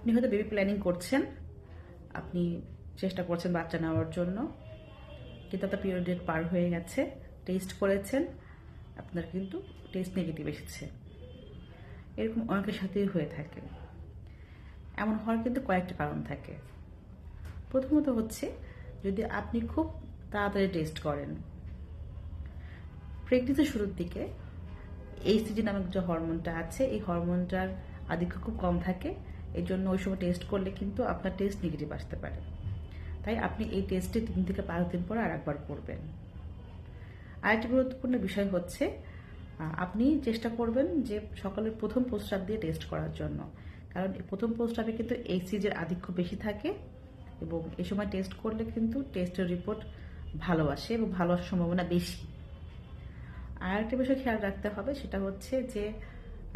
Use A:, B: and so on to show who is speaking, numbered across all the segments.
A: আপনি হয়তো baby planning করছেন, আপনি চেষ্টা করছেন বাচ্চা নেওয়ার জন্য, কিন্তু আপনার পিরিয়ড ডেট পার হয়ে গেছে টেস্ট করেছেন, আপনার কিন্তু টেস্ট নেগেটিভ এসেছে। এরকম অনেকের সাথেই হয়ে থাকে। এমন হওয়ার কিন্তু কয়েকটা কারণ থাকে। প্রথমত হচ্ছে, যদি আপনি খুব তাড়াতাড়ি টেস্ট করেন প্রেগনেন্সির শুরুর দিকে এইচসিজি নামক যে হরমোনটা আছে, এই হরমোনটার আধিক্য খুব কম থাকে। এই জন্য ওই সময় টেস্ট করলে কিন্তু আপনার টেস্ট নেগেটিভ আসতে পারে। তাই আপনি এই টেস্টে তিন থেকে পাঁচ দিন পর আর একবার করবেন। আরেকটি গুরুত্বপূর্ণ বিষয় হচ্ছে আপনি চেষ্টা করবেন যে সকালের প্রথম প্রস্রাব দিয়ে টেস্ট করার জন্য। কারণ এই প্রথম প্রস্রাবে কিন্তু এইচসিজের আধিক্য বেশি থাকে এবং এই সময় টেস্ট করলে কিন্তু টেস্টের রিপোর্ট ভালো আসে এবং ভালো আসার সম্ভাবনা বেশি। আর একটা বিষয় খেয়াল রাখতে হবে সেটা হচ্ছে যে,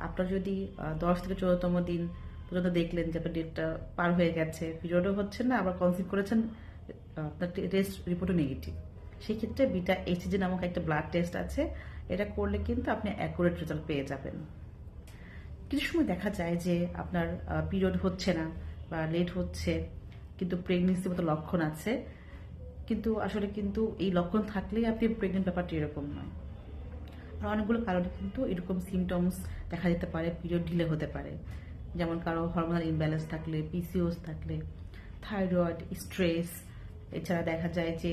A: আপনার যদি দশ থেকে চোদ্দতম দিন পর্যন্ত দেখলেন যে আপনার ডেটটা পার হয়ে গেছে। পিরিয়ডও হচ্ছে না, আবার কনসিভ করেছেন আপনার টেস্ট রিপোর্টও নেগেটিভ সেই ক্ষেত্রে বিটা এইচজি নামক একটা ব্লাড টেস্ট আছে, এটা করলে কিন্তু আপনি অ্যাকুরেট রেজাল্ট পেয়ে যাবেন। কিছু সময় দেখা যায় যে আপনার পিরিয়ড হচ্ছে না বা লেট হচ্ছে, কিন্তু প্রেগনেন্সির মতো লক্ষণ আছে। কিন্তু আসলে কিন্তু এই লক্ষণ থাকলেই আপনি প্রেগনেন্ট ব্যাপারটা এরকম নয়। আর অনেকগুলো কারণে কিন্তু এরকম সিমটমস দেখা যেতে পারে পিরিয়ড ডিলে হতে পারে। যেমন কারও হরমোনাল ইমব্যালেন্স থাকলে পিসিওস থাকলে থাইরয়েড স্ট্রেস এছাড়া দেখা যায় যে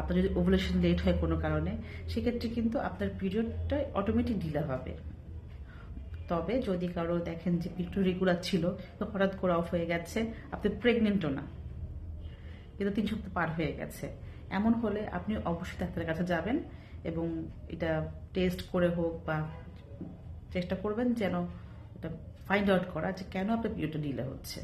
A: আপনার যদি ওভুলেশন লেট হয় কোনো কারণে, সেক্ষেত্রে কিন্তু আপনার পিরিয়ডটা অটোমেটিক ডিলে হবে। তবে যদি কারও দেখেন যে পিরিয়ড রেগুলার ছিল, তো হঠাৎ করে অফ হয়ে গেছে, আপনি প্রেগনেন্টও না। কিন্তু তিন সপ্তাহ পার হয়ে গেছে। এমন হলে আপনি অবশ্যই ডাক্তারের কাছে যাবেন এবং এটা টেস্ট করে হোক বা চেষ্টা করবেন যেন এটা ফাইন্ড আউট করা যে কেন আপনার পিরিয়ডটা ডিলে হচ্ছে।